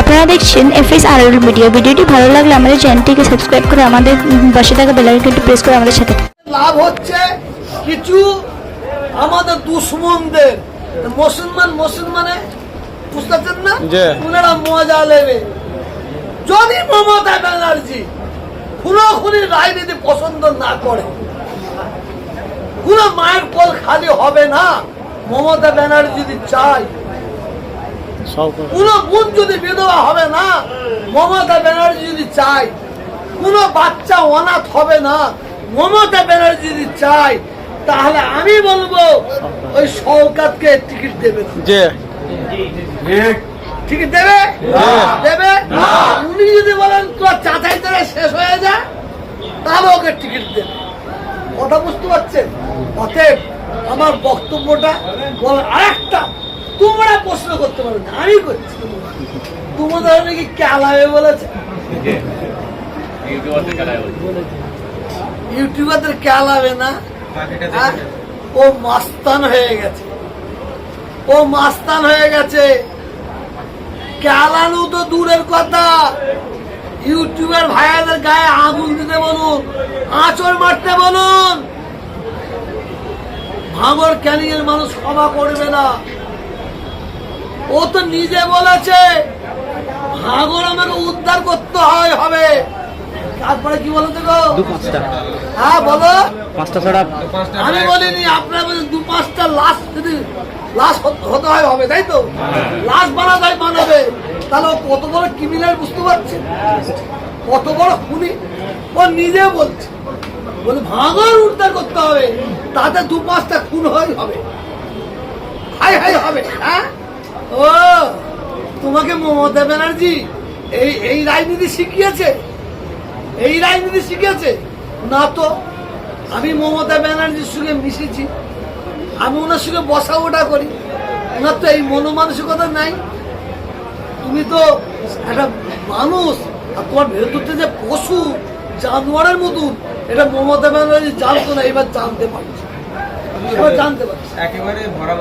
আপনারা দেখছেন F S আর media. ভিডিওটি ভালো লাগলে আমাদের চ্যানেলটিকে সাবস্ক্রাইব করে আমাদের পাশে থাকা বেলাইকনটি প্রেস করে আমাদের সাথে থাকুন। লাভ হচ্ছে কিছু আমাদের দুশ্মনদের। মুসলমান মুসলমানে বুঝতে পারছেন না? জি। ওনারা মজা নেবে। যদি মমতা ব্যানার্জি খুনোখুনি রাজনীতি পছন্দ না করে কোন মায়ের কল খালি হবে না। মমতা ব্যানার্জি যদি চায় কোন বোন যদি বিধবা হবে না মমতা ব্যানার্জি যদি চায় কোন বাচ্চা অনাথ হবে না মমতা ব্যানার্জি যদি চায় তাহলে আমি বলব ওই সরকারকে টিকিট দেবে টিকিট দেবে? দেবে? উনি যদি বলেন তোর চাচাই তোরা শেষ হয়ে যা তাহলে ওকে টিকিট দেবে। কথা বুঝতে পারছেন? অতএব আমার বক্তব্যটা বল আরেকটা তোমরা প্রশ্ন করতে পারো না, আমি করছি তোমাদের নাকি ক্যালাবে বলেছে। ইউটিউবারদের ক্যালাবে না। হ্যাঁ? ও মাস্তান হয়ে গেছে। ও মাস্তান হয়ে গেছে। ক্যালানো তো দূরের কথা। ইউটিউবের ভাইয়াদের গায়ে আগুন দিতে বলুন, আঁচড় মারতে বলুন। ভাঙর ক্যানিং এর মানুষ ক্ষমা করবে না। ও তো নিজে বলেছে ভাঙর আমাকে উদ্ধার করতে হয় হবে। তারপরে কি বলো তো গো দু পাঁচটা। হ্যাঁ বলো। পাঁচটা ছাড়া আমি বলিনি আপনার দু পাঁচটা লাশ যদি লাশ হতে হয় হবে তাই তো? লাশ বানাতে হয় বানাবে। তাহলে ও কত বড় ক্রিমিনাল বুঝতে পারছে? কত বড় খুনি? ও নিজে বলছে। বলে ভাঙর উদ্ধার করতে হবে তাতে দু পাঁচটা খুন হয় হবে। হাই হাই হবে হ্যাঁ? ও, তোমাকে মমতা ব্যানার্জি, এই এই রাজনীতি শিখিয়েছে? এই রাজনীতি শিখিয়েছে? না তো, আমি মমতা ব্যানার্জির সঙ্গে মিশেছি। আমি ওনার সঙ্গে বসা ওঠা করি। ওনার তো এই মনোমানসিকতা নাই। তুমি তো একটা মানুষ, আর তোমার ভেতরতে যে পশু, জানোয়ারের মতন, এটা মমতা ব্যানার্জি জানতো না, এবার জানতে পারছি। এবার জানতে পারছি। একেবারে ভরা